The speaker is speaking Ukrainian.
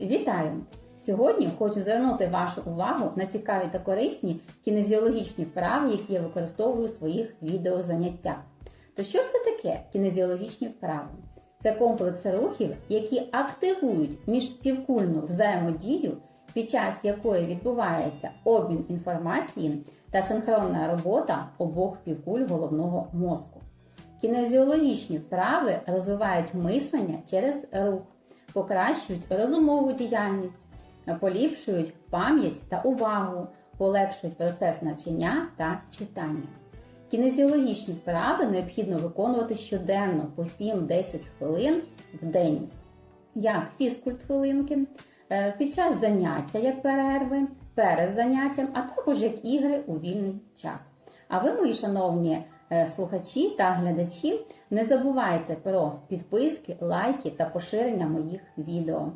Вітаю! Сьогодні хочу звернути вашу увагу на цікаві та корисні кінезіологічні вправи, які я використовую у своїх відеозаняттях. То що ж це таке кінезіологічні вправи? Це комплекс рухів, які активують міжпівкульну взаємодію, під час якої відбувається обмін інформації та синхронна робота обох півкуль головного мозку. Кінезіологічні вправи розвивають мислення через рух, покращують розумову діяльність, поліпшують пам'ять та увагу, полегшують процес навчання та читання. Кінезіологічні вправи необхідно виконувати щоденно по 7-10 хвилин в день, як фізкульт-хвилинки, е, під час заняття як перерви, перед заняттям, а також як ігри у вільний час. А ви, мої шановні слухачі та глядачі, не забувайте про підписки, лайки та поширення моїх відео.